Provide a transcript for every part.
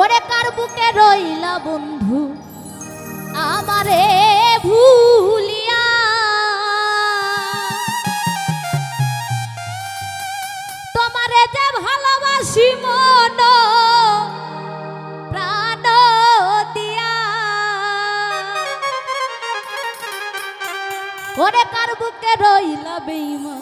ওরে কার বুকে রইলা বন্ধু? আমারে ভুলিয়া। তোমারে যে ভালোবাসি মন, প্রাণ দিয়া। ওরে কার বুকে রইলা বেইমা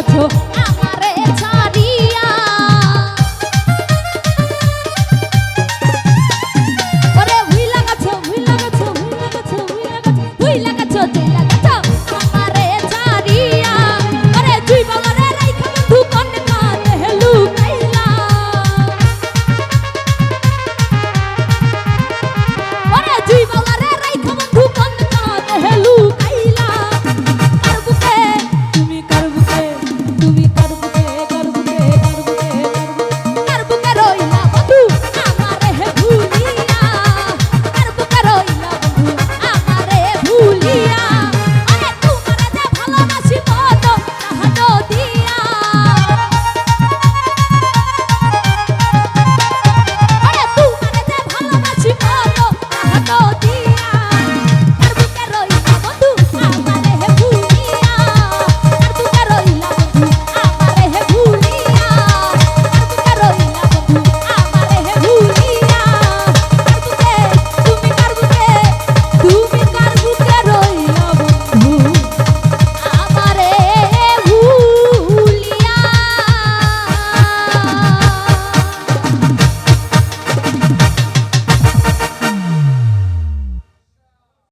আছো